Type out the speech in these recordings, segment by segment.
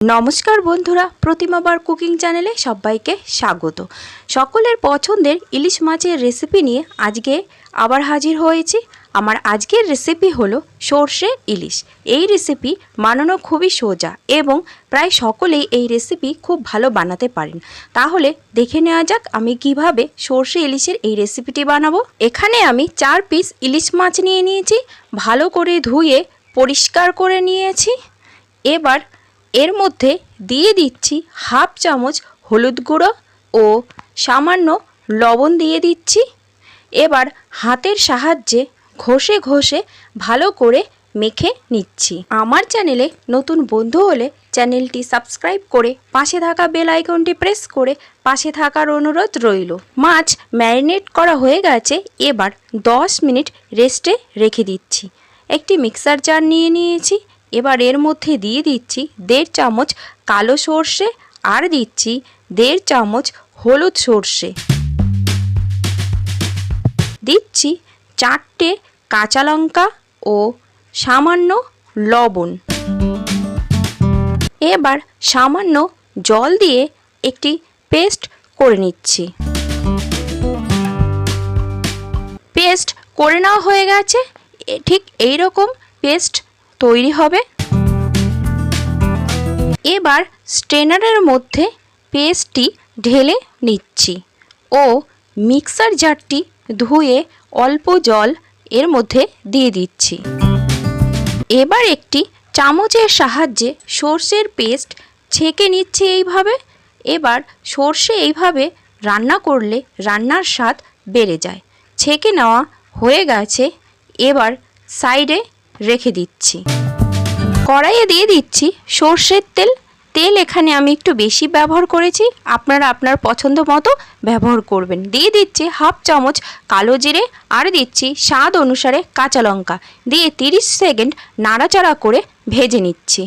নমস্কার বন্ধুরা প্রতিমাবার কুকিং চ্যানেলে সবাইকে স্বাগত। সকলের পছন্দের ইলিশ মাছের রেসিপি নিয়ে আজকে আবার হাজির হয়েছি। আমার আজকের রেসিপি হলো সর্ষে ইলিশ। এই রেসিপি বানানো খুবই সোজা এবং প্রায় সকলেই এই রেসিপি খুব ভালো বানাতে পারেন। তাহলে দেখে নেওয়া যাক আমি কীভাবে সর্ষে ইলিশের এই রেসিপিটি বানাবো। এখানে আমি চার পিস ইলিশ মাছ নিয়ে নিয়েছি। ভালো করে ধুয়ে পরিষ্কার করে নিয়েছি। এবার এর মধ্যে দিয়ে দিচ্ছি হাফ চামচ হলুদ গুঁড়ো ও সামান্য লবণ দিয়ে দিচ্ছি। এবার হাতের সাহায্যে ঘষে ঘষে ভালো করে মেখে নিচ্ছি। আমার চ্যানেলে নতুন বন্ধু হলে চ্যানেলটি সাবস্ক্রাইব করে পাশে থাকা বেল আইকনটি প্রেস করে পাশে থাকার অনুরোধ রইল। মাছ ম্যারিনেট করা হয়ে গেছে, এবার 10 মিনিট রেস্টে রেখে দিচ্ছি। একটি মিক্সার জার নিয়ে নিয়েছি এবার এর মধ্যে দিয়ে দিচ্ছি দেড় চামচ কালো সর্ষে আর দিচ্ছি দেড় চামচ হলুদ সর্ষে। দিচ্ছি চারটে কাঁচা লঙ্কা ও সামান্য লবণ। এবার সামান্য জল দিয়ে একটি পেস্ট করে নিচ্ছি। পেস্ট করে নেওয়া হয়ে গেছে। ঠিক এই রকম পেস্ট তৈরি হবে। এবার স্ট্রেনারের মধ্যে পেস্টটি ঢেলে নিচ্ছি ও মিক্সার জারটি ধুয়ে অল্প জল এর মধ্যে দিয়ে দিচ্ছি। এবার একটি চামচের সাহায্যে সর্ষের পেস্ট ছেঁকে নিচ্ছি এইভাবে। এবার সর্ষে এইভাবে রান্না করলে রান্নার স্বাদ বেড়ে যায়। ছেঁকে নেওয়া হয়ে গেছে। এবার সাইডে রেখে দিচ্ছি। কড়াইয়ে দিয়ে দিচ্ছি সর্ষের তেল। তেল এখানে আমি একটু বেশি ব্যবহার করেছি। আপনারা আপনার পছন্দ মতো ব্যবহার করবেন। দিয়ে দিচ্ছি হাফ চামচ কালো জিরে আর দিচ্ছি স্বাদ অনুসারে কাঁচা লঙ্কা। দিয়ে তিরিশ সেকেন্ড নাড়াচাড়া করে ভেজে নিচ্ছি।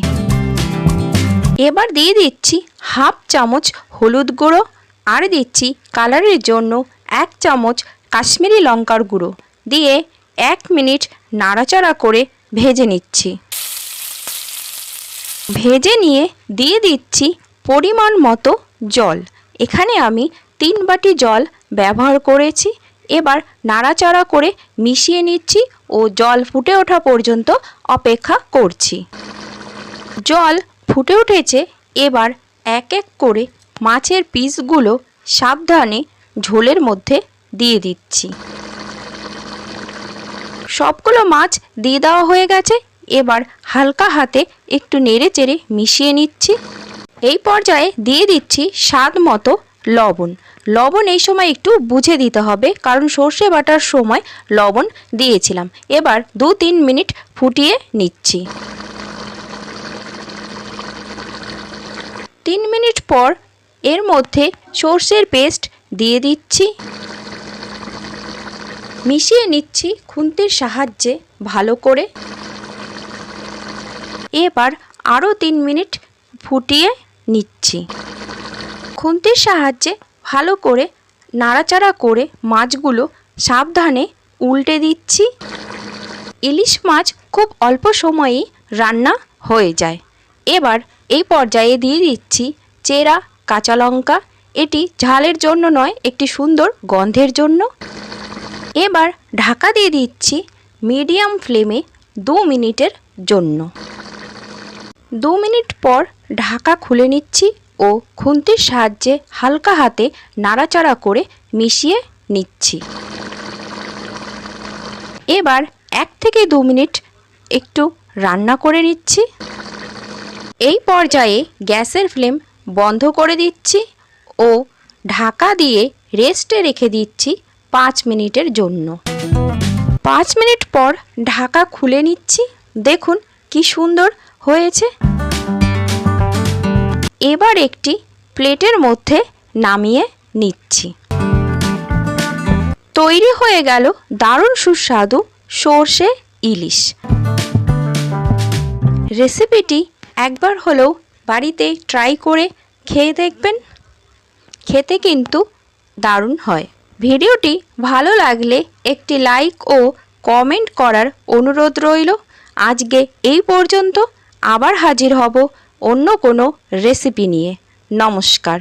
এবার দিয়ে দিচ্ছি হাফ চামচ হলুদ গুঁড়ো আর দিচ্ছি কালারের জন্য এক চামচ কাশ্মীরি লঙ্কার গুঁড়ো। দিয়ে এক মিনিট নাড়াচাড়া করে ভেজে নিচ্ছি। ভেজে নিয়ে দিয়ে দিচ্ছি পরিমাণ মতো জল। এখানে আমি তিন বাটি জল ব্যবহার করেছি। এবার নাড়াচাড়া করে মিশিয়ে নিচ্ছি ও জল ফুটে ওঠা পর্যন্ত অপেক্ষা করছি। জল ফুটে উঠেছে, এবার এক এক করে মাছের পিসগুলো সাবধানে ঝোলের মধ্যে দিয়ে দিচ্ছি। সবগুলো মাছ দিয়ে দেওয়া হয়ে গেছে। এবার হালকা হাতে একটু নেড়ে চেড়ে মিশিয়ে নিচ্ছি। এই পর্যায়ে দিয়ে দিচ্ছি স্বাদ মতো লবণ। লবণ এই সময় একটু বুঝে দিতে হবে, কারণ সর্ষে বাটার সময় লবণ দিয়েছিলাম। এবার দু তিন মিনিট ফুটিয়ে নিচ্ছি। তিন মিনিট পর এর মধ্যে সর্ষের পেস্ট দিয়ে দিচ্ছি। মিশিয়ে নিচ্ছি খুন্তির সাহায্যে ভালো করে। এবার আরও তিন মিনিট ফুটিয়ে নিচ্ছি। খুন্তির সাহায্যে ভালো করে নাড়াচাড়া করে মাছগুলো সাবধানে উল্টে দিচ্ছি। ইলিশ মাছ খুব অল্প সময়েই রান্না হয়ে যায়। এবার এই পর্যায়ে দিয়ে দিচ্ছি চেরা, কাঁচা লঙ্কা। এটি ঝালের জন্য নয়, একটি সুন্দর গন্ধের জন্য। এবার ঢাকা দিয়ে দিচ্ছি মিডিয়াম ফ্লেমে দু মিনিটের জন্য। দু মিনিট পর ঢাকা খুলে নিচ্ছি ও খুন্তির সাহায্যে হালকা হাতে নাড়াচাড়া করে মিশিয়ে নিচ্ছি। এবার এক থেকে দু মিনিট একটু রান্না করে নিচ্ছি। এই পর্যায়ে গ্যাসের ফ্লেম বন্ধ করে দিচ্ছি ও ঢাকা দিয়ে রেস্টে রেখে দিচ্ছি পাঁচ মিনিটের জন্য। পাঁচ মিনিট পর ঢাকা খুলে নিচ্ছি। দেখুন কি সুন্দর হয়েছে। এবার একটি প্লেটের মধ্যে নামিয়ে নিচ্ছি। তৈরি হয়ে গেল দারুণ সুস্বাদু সর্ষে ইলিশ। রেসিপিটি একবার হলেও বাড়িতে ট্রাই করে খেয়ে দেখবেন। খেতে কিন্তু দারুণ হয়। ভিডিওটি ভালো লাগলে একটি লাইক ও কমেন্ট করার অনুরোধ রইল। আজকে এই পর্যন্ত আবার হাজির হব অন্য কোনো রেসিপি নিয়ে। নমস্কার।